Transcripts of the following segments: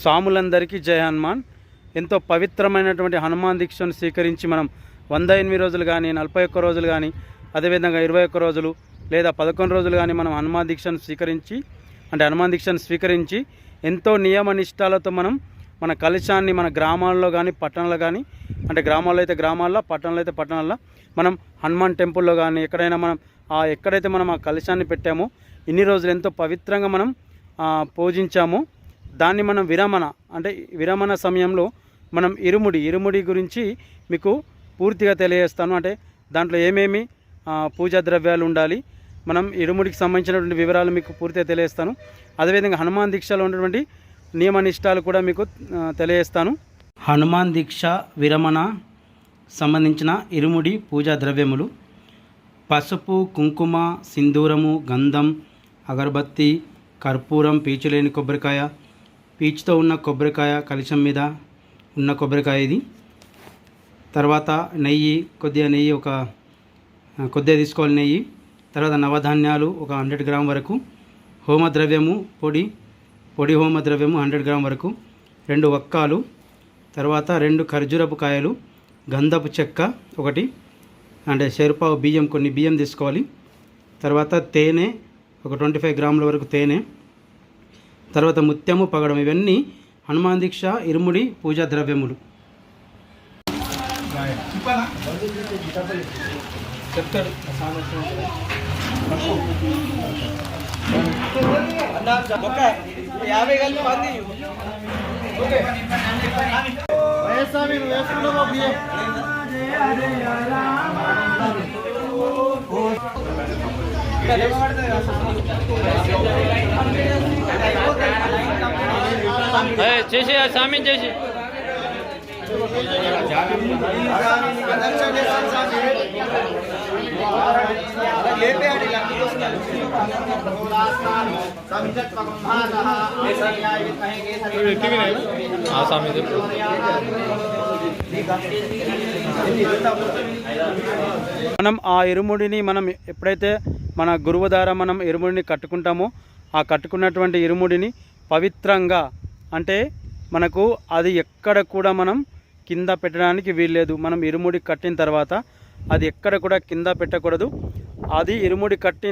స్వాములందరికీ జయ హనుమాన్. ఎంతో పవిత్రమైనటువంటి హనుమాన్ దీక్షను స్వీకరించి మనం వంద ఎనిమిది రోజులు కానీ నలభై ఒక్క రోజులు కానీ అదేవిధంగా ఇరవై ఒక్క రోజులు లేదా పదకొండు రోజులు కానీ మనం హనుమాన్ దీక్షను స్వీకరించి అంటే హనుమాన్ దీక్షను స్వీకరించి ఎంతో నియమ నిష్టాలతో మనం మన కలశాన్ని మన గ్రామాల్లో కానీ పట్టణంలో కానీ అంటే గ్రామాల్లో అయితే గ్రామాల్లో పట్టణంలో అయితే పట్టణాల్లో మనం హనుమాన్ టెంపుల్లో కానీ ఎక్కడైనా మనం ఆ ఎక్కడైతే మనం ఆ కలశాన్ని పెట్టామో ఇన్ని రోజులు ఎంతో పవిత్రంగా మనం పూజించామో దాన్ని మనం విరమణ అంటే విరమణ సమయంలో మనం ఇరుముడి ఇరుముడి గురించి మీకు పూర్తిగా తెలియజేస్తాను. అంటే దాంట్లో ఏమేమి పూజా ద్రవ్యాలు ఉండాలి మనం ఇరుముడికి సంబంధించినటువంటి వివరాలు మీకు పూర్తిగా తెలియజేస్తాను. అదేవిధంగా హనుమాన్ దీక్షలో ఉన్నటువంటి నియమ నిష్టాలు కూడా మీకు తెలియజేస్తాను. హనుమాన్ దీక్ష విరమణ సంబంధించిన ఇరుముడి పూజా ద్రవ్యములు పసుపు కుంకుమ సింధూరము గంధం అగరబత్తి కర్పూరం పీచు లేని కొబ్బరికాయ పీచుతో ఉన్న కొబ్బరికాయ కలశం మీద ఉన్న కొబ్బరికాయ ఇది. తర్వాత నెయ్యి కొద్దిగా నెయ్యి ఒక కొద్దిగా తీసుకోవాలి నెయ్యి. తర్వాత నవధాన్యాలు ఒక హండ్రెడ్ గ్రామ్ వరకు. హోమద్రవ్యము పొడి పొడి హోమద్రవ్యము హండ్రెడ్ గ్రామ్ వరకు. రెండు వక్కాలు. తర్వాత రెండు ఖర్జూరపు కాయలు గంధపు చెక్క ఒకటి. అంటే చెరుపావు బియ్యం కొన్ని బియ్యం తీసుకోవాలి. తర్వాత తేనె ఒక ట్వంటీ ఫైవ్ గ్రాముల వరకు తేనె. తర్వాత ముత్యము పగడం ఇవన్నీ హనుమాన్ దీక్ష ఇరుముడి పూజా ద్రవ్యములు. చెప్తాడు. యాభై కలిపి మంది నువ్వు బియ్యం చేసే స్వామి చేసి ఆ స్వామి మనం ఆ ఇరుముడిని మనం ఎప్పుడైతే మన గురువు ద్వారా మనం ఇరుముడిని కట్టుకుంటామో ఆ కట్టుకున్నటువంటి ఇరుముడిని పవిత్రంగా అంటే మనకు అది ఎక్కడ కూడా మనం కింద పెట్టడానికి వీల్లేదు. మనం ఇరుముడి కట్టిన తర్వాత అది ఎక్కడ కూడా కింద పెట్టకూడదు. అది ఇరుముడి కట్టి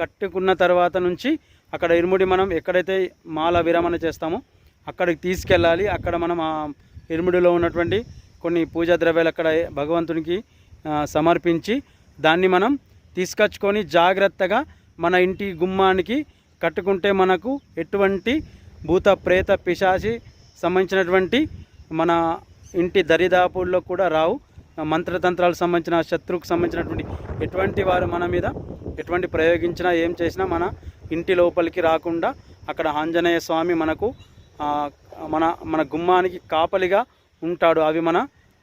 కట్టుకున్న తర్వాత నుంచి అక్కడ ఇరుముడి మనం ఎక్కడైతే మాల విరమణ చేస్తామో అక్కడికి తీసుకెళ్ళాలి. అక్కడ మనం ఆ ఇరుముడిలో ఉన్నటువంటి కొన్ని పూజా ద్రవ్యాలు అక్కడ భగవంతునికి సమర్పించి దాన్ని మనం తీసుకొచ్చుకొని జాగ్రత్తగా మన ఇంటి గుమ్మానికి కట్టుకుంటే మనకు ఎటువంటి భూత ప్రేత పిశాచి సంబంధించినటువంటి మన ఇంటి దరిదాపుల్లో కూడా రావు. మంత్రతంత్రాలకు సంబంధించిన శత్రువుకు సంబంధించినటువంటి ఎటువంటి వారు మన మీద ఎటువంటి ప్రయోగించినా ఏం చేసినా మన ఇంటి లోపలికి రాకుండా అక్కడ ఆంజనేయ స్వామి మనకు మన మన గుమ్మానికి కాపలిగా ఉంటాడు. అవి మన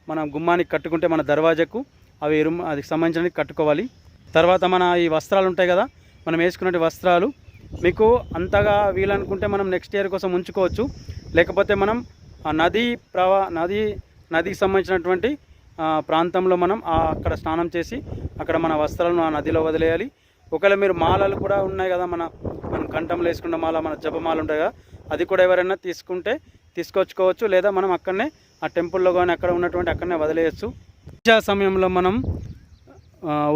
మన గుమ్మానికి కట్టుకుంటే మన దర్వాజకు అవి ఇరు అది సంబంధించినవి కట్టుకోవాలి. తర్వాత మన ఈ వస్త్రాలు ఉంటాయి కదా మనం వేసుకునే వస్త్రాలు మీకు అంతగా వీలనుకుంటే మనం నెక్స్ట్ ఇయర్ కోసం ఉంచుకోవచ్చు. లేకపోతే మనం ఆ నదీ ప్రవా నది నదికి సంబంధించినటువంటి ప్రాంతంలో మనం అక్కడ స్నానం చేసి అక్కడ మన వస్త్రాలను ఆ నదిలో వదిలేయాలి. ఒకవేళ మీరు మాలలు కూడా ఉన్నాయి కదా మన మనం కంఠంలో వేసుకున్న మాల మన జపమాల ఉంటాయి కదా అది కూడా ఎవరైనా తీసుకుంటే తీసుకొచ్చుకోవచ్చు. లేదా మనం అక్కడనే ఆ టెంపుల్లో కానీ అక్కడ ఉన్నటువంటి అక్కడనే వదిలేయచ్చు. పూజా సమయంలో మనం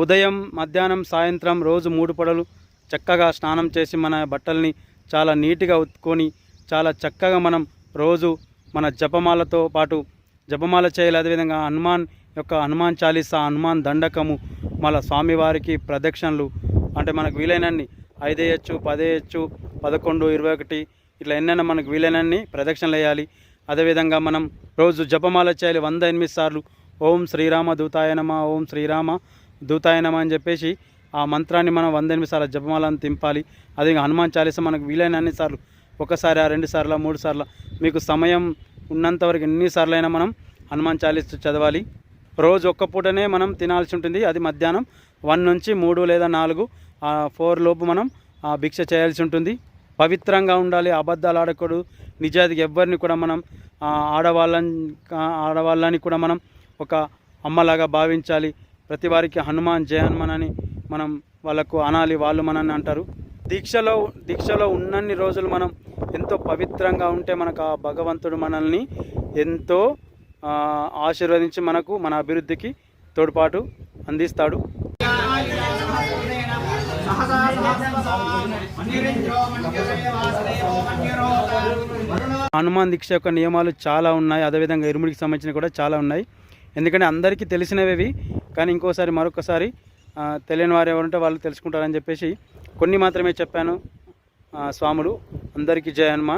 ఉదయం మధ్యాహ్నం సాయంత్రం రోజు మూడు పడలు చక్కగా స్నానం చేసి మన బట్టల్ని చాలా నీట్గా ఉత్తుకొని చాలా చక్కగా మనం రోజు మన జపమాలతో పాటు జపమాల చేయాలి. అదేవిధంగా హనుమాన్ యొక్క హనుమాన్ చాలీసా హనుమాన్ దండకము మన స్వామివారికి ప్రదక్షిణలు. అంటే మనకు వీలైనన్ని ఐదేయచ్చు పదేయచ్చు పదకొండు ఇరవై ఒకటి ఇట్లా ఎన్నైనా మనకు వీలైనన్ని ప్రదక్షిణలు వేయాలి. అదేవిధంగా మనం రోజు జపమాల చేయాలి. వంద ఎనిమిది సార్లు ఓం శ్రీరామ దూతాయనమా ఓం శ్రీరామ దూతాయనమా అని చెప్పేసి ఆ మంత్రాన్ని మనం వంద ఎనిమిది సార్లు జపమాలను తింపాలి. అదే హనుమాన్ చాలీసా మనకు వీలైనన్ని సార్లు ఒకసారి ఆ రెండు సార్లు మూడు సార్లు. మీకు సమయం ఉన్నంతవరకు ఎన్నిసార్లైనా మనం హనుమాన్ చాలీస్ చదవాలి. రోజు ఒక్క పూటనే మనం తినాల్సి ఉంటుంది. అది మధ్యాహ్నం వన్ నుంచి మూడు లేదా నాలుగు ఫోర్ లోపు మనం భిక్ష చేయాల్సి ఉంటుంది. పవిత్రంగా ఉండాలి అబద్ధాలు ఆడకూడదు. నిజాయితీగా ఎవరిని కూడా మనం ఆడవాళ్ళని ఆడవాళ్ళని కూడా మనం ఒక అమ్మలాగా భావించాలి. ప్రతి వారికి హనుమాన్ జయ హనుమాన్ అని మనం వాళ్ళకు అనాలి వాళ్ళు మనని అంటారు. దీక్షలో దీక్షలో ఉన్నన్ని రోజులు మనం ఎంతో పవిత్రంగా ఉంటే మనకు ఆ భగవంతుడు మనల్ని ఎంతో ఆశీర్వదించి మనకు మన అభివృద్ధికి తోడ్పాటు అందిస్తాడు. హనుమాన్ దీక్ష యొక్క నియమాలు చాలా ఉన్నాయి. అదేవిధంగా ఇరుముడికి సంబంధించిన కూడా చాలా ఉన్నాయి. ఎందుకంటే అందరికీ తెలిసినవి కానీ ఇంకోసారి మరొకసారి తెలియని వారు ఎవరుంటే వాళ్ళు తెలుసుకుంటారని చెప్పేసి కొన్ని మాత్రమే చెప్పాను. ఆ, స్వాములు అందరికీ జయ హనుమాన్.